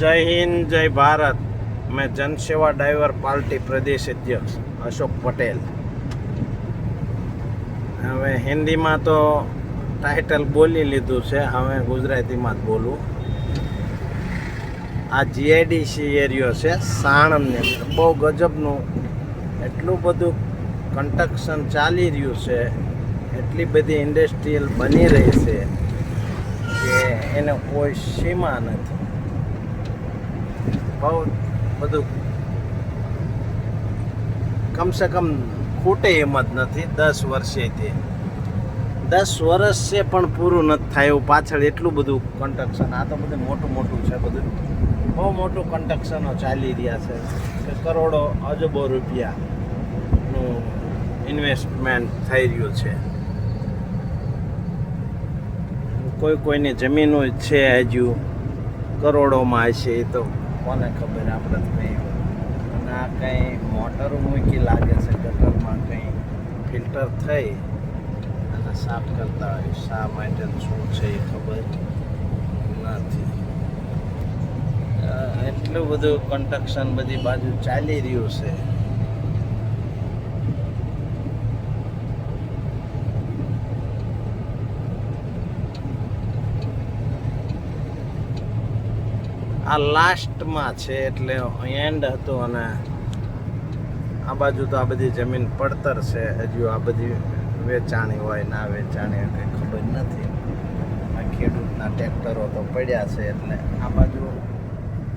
જય હિન્દ, જય ભારત. મેં જનસેવા ડાઈવર પાર્ટી પ્રદેશ અધ્યક્ષ અશોક પટેલ. હવે હિન્દીમાં તો ટાઇટલ બોલી લીધું છે, હવે ગુજરાતીમાં જ બોલું. આ જીઆઈડીસી એરિયો છે, સાણંદની અંદર. બહુ ગજબનું એટલું બધું કન્સ્ટ્રક્શન ચાલી રહ્યું છે, એટલી બધી ઇન્ડસ્ટ્રીયલ બની રહી છે, કે એને કોઈ સીમા નથી. બહુ બધું કમસે કમ ખૂટે એમ જ નથી. દસ વર્ષેથી દસ વર્ષ પણ પૂરું નથી થાય એવું પાછળ એટલું બધું કન્સ્ટ્રક્શન આ તો બધું મોટું મોટું છે બધું. બહુ મોટું કન્સ્ટ્રક્શનો ચાલી રહ્યા છે. કે કરોડો અજબો રૂપિયાનું ઇન્વેસ્ટમેન્ટ થઈ રહ્યું છે. કોઈ કોઈની જમીનો છે હજુ, કરોડોમાં હશે એ તો કોને ખબર આપણે તો કંઈ અને આ કંઈ મોટર મૂકી લાગે છે, ગટરમાં કંઈ ફિલ્ટર થઈ અને સાફ કરતા હોય, શા માટે શું છે એ ખબર નથી. એટલું બધું કન્સ્ટ્રક્શન બધી બાજુ ચાલી રહ્યું છે. આ લાસ્ટમાં છે એટલે એન્ડ હતો અને આ બાજુ તો આ બધી જમીન પડતર છે. હજુ આ બધી વેચાણી હોય ના વેચાણી કંઈ ખબર નથી. આ ખેડૂતના ટ્રેક્ટરો તો પડ્યા છે એટલે આ બાજુ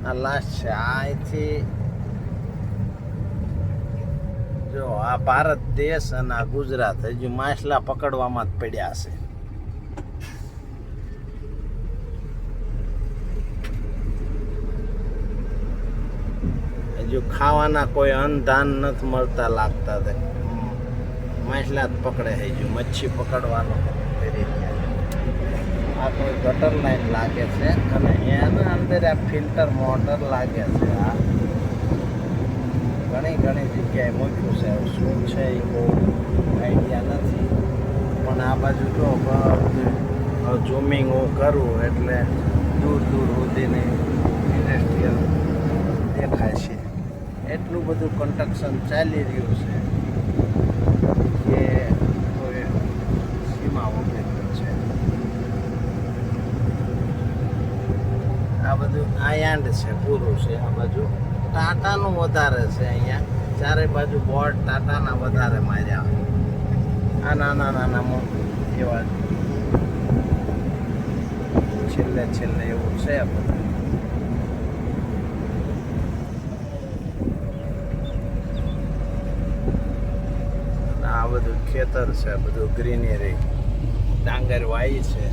આ લાસ્ટ છે. અહીંથી જો આ ભારત દેશ અને આ ગુજરાત હજુ માછલા પકડવામાં જ પડ્યા છે. હજુ ખાવાના કોઈ અન્નધાન નથી મળતા લાગતા તે. માછલા જ પકડે છે જો, મચ્છી પકડવાનો આ કોઈ ગટર લાઈન લાગે છે? અને એના અંદર આ ફિલ્ટર મોટર લાગે છે આ. ઘણી ઘણી જગ્યાએ મૂક્યું છે. શું છે એ બહુ આઈડિયા નથી. પણ આ બાજુ જો ઝૂમિંગ હું કરું એટલે દૂર દૂર સુધીની ઇન્ડસ્ટ્રીયલ દેખાય છે. એટલું બધું કન્સ્ટ્રક્શન ચાલી રહ્યું છે કે કોઈ સીમા વગર છે. આ બધું આયાંડ છે, પૂરું છે આ બાજુ. ટાટાનું વધારે છે અહીંયા. ચારે બાજુ બોર્ડ ટાટાના વધારે માર્યા. આ નાના નાના મોટું એવા છેલ્લે છેલ્લે એવું છે આ બધું આ બધું ખેતર છે બધું ગ્રીનરી ડાંગર વાઈ છે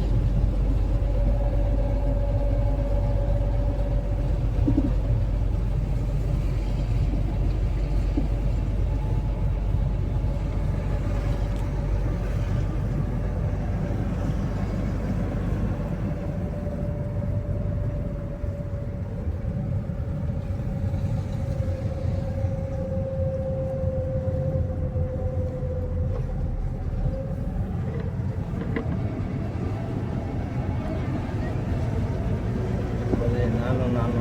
બધે નાનું નાનો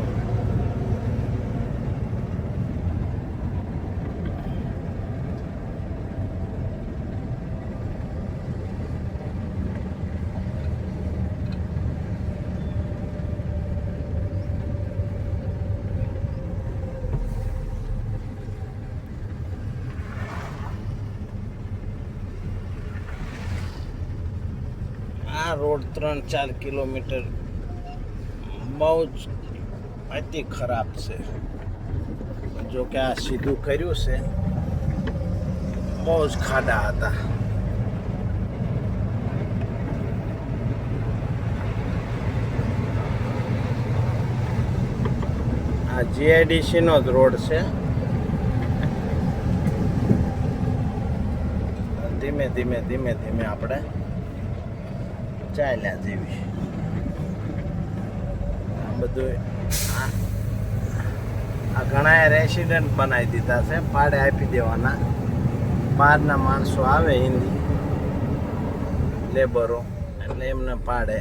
રોડ ત્રણ ચાર કિલોમીટર. બહુ જ અતિ ખરાબ છે. જો કે આ સીધું કર્યું છે, બહુ જ ખાડા હતા. આ જીઆઈડીસી નો જ રોડ છે. ધીમે ધીમે ધીમે ધીમે આપણે ચાલ્યા જેવી બધું આ ઘણા રેસિડન્ટ બનાવી દીધા છે. ભાડે આપી દેવાના. બહારના માણસો આવે હિન્દી લેબરો એટલે એમને પાડે.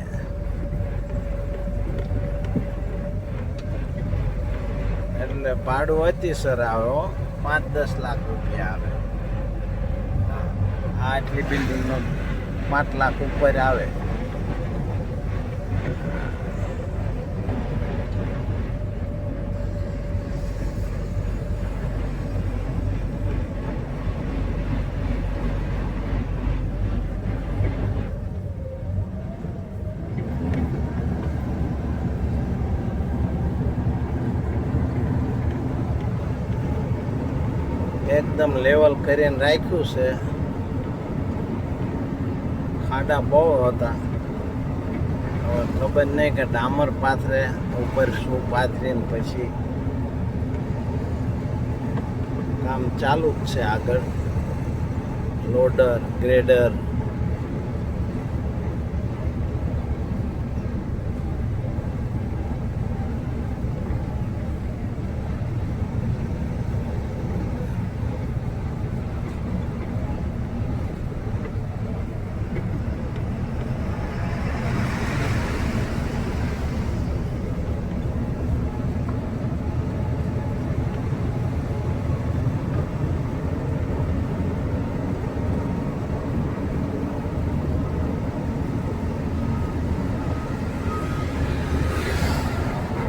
એટલે ભાડું અતિસર આવે હો. પાંચ દસ લાખ રૂપિયા આવે. આટલી બિલ્ડિંગનો પાંચ લાખ ઉપર આવે. એકદમ લેવલ કરીને રાખ્યું છે. ખાડા બહુ હતા. હવે ખબર નહીં કે ડામર પાથરે ઉપર શું પાથરીને પછી કામ ચાલુ જ છે આગળ. લોડર ગ્રેડર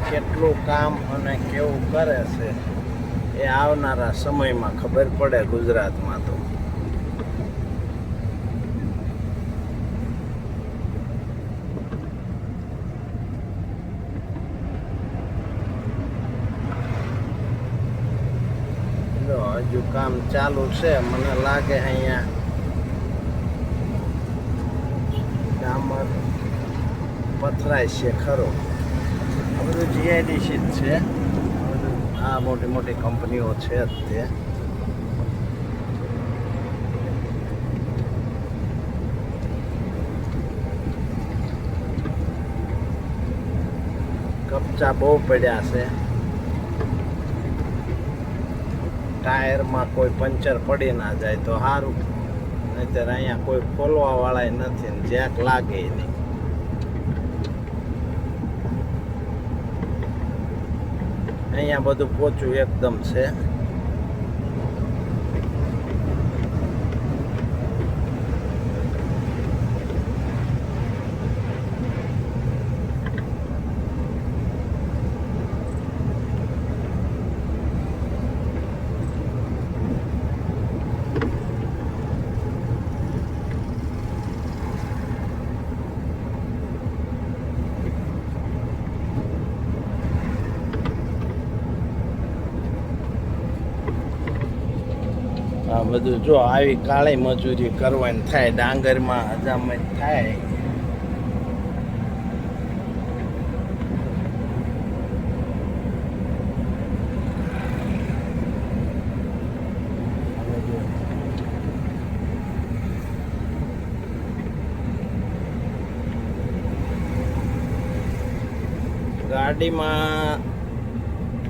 કેટલું કામ અને કેવું કરે છે, એ આવનારા સમયમાં ખબર પડે ગુજરાતમાં તો. હજુ કામ ચાલુ છે, મને લાગે અહીંયા ડામર પથરાય છે, ખરો. બધું જીઆઈડીસી છે. આ મોટી મોટી કંપનીઓ છે અત્યારે. કપચા બહુ પડ્યા છે. ટાયરમાં કોઈ પંચર પડી ના જાય તો સારું નહીતર અહીંયા કોઈ ખોલવા વાળા નથી જ્યાંક લાગે નહીં. અહીંયા બધું પોચું એકદમ છે આ બધું જો આવી કાળી મજૂરી કરવાની થાય, ડાંગરમાં હજામત થાય. ગાડીમાં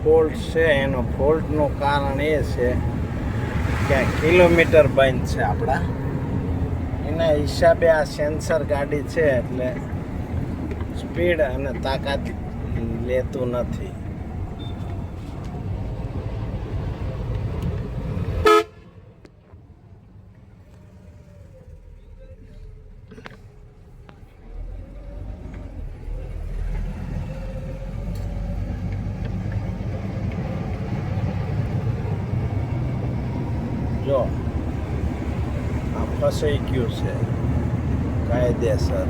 ફોલ્ટ છે, એનો ફોલ્ટનું કારણ એ છે કે કિલોમીટર બંધ છે આપણા? એના હિસાબે આ સેન્સર ગાડી છે એટલે સ્પીડ અને તાકાત લેતું નથી. જો આ ફસાઈ ગયું છે. કાયદેસર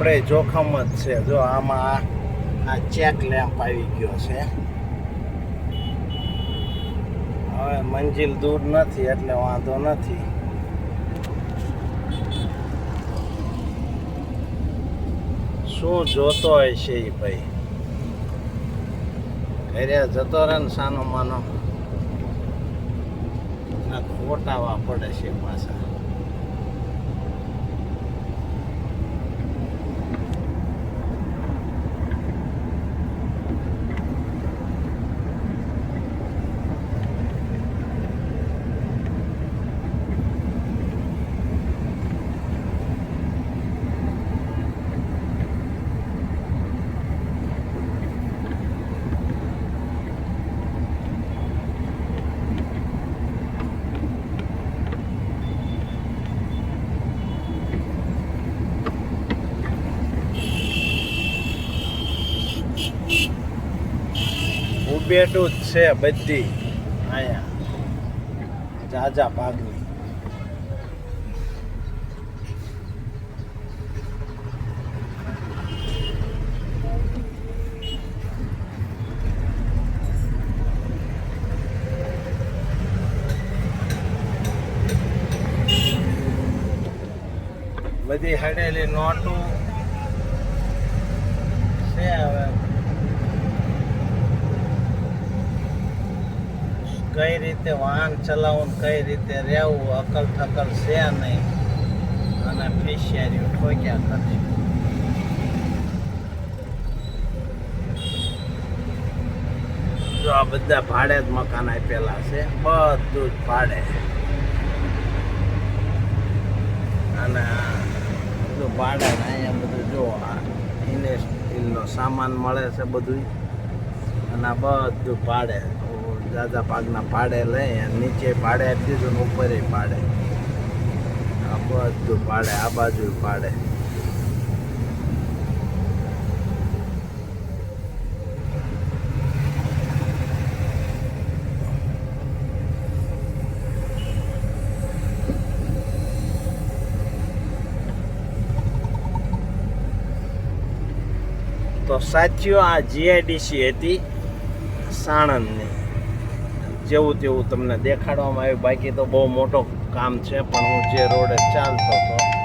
આપણે જોખમ જ છે. જો આમાં આ- ચેક લેમ્પ આવી ગયો છે. હવે મંજિલ દૂર નથી, એટલે વાંધો નથી. શું જોતો હોય છે એ ભાઈ? ઘરે જતો રહે ને સાનો માનો. ખોટાવા પડે છે પાછા. ઉબેટું જ છે બધી. અહીંયા. જાજા ભાગની. બધી હડેલી નોટું છે હવે કઈ રીતે વાહન ચલાવવું કઈ રીતે રહેવું અકલ થકલ છે નહીં. અને ફિશિયારીઓ ઠોક્યા કરે જો આ બધા ભાડે જ મકાન આપેલા છે, બધું જ ભાડે. અને બધું ભાડે અહીંયા બધું જો આ ઇન્ડસ્ટ્રીનો સામાન મળે છે બધું અને આ બધું ભાડે. દાદા પાકના પાડે લઈ નીચે પાડે આપી દીધું ઉપર પાડે. આ બધું પાડે, આ બાજુ પાડે. તો સાચીઓ આ જીઆઈડીસી હતી સાણંદની. જેવું તેવું તમને દેખાડવામાં આવ્યું. બાકી તો બહુ મોટો કામ છે, પણ હું જે રોડે ચાલતો હતો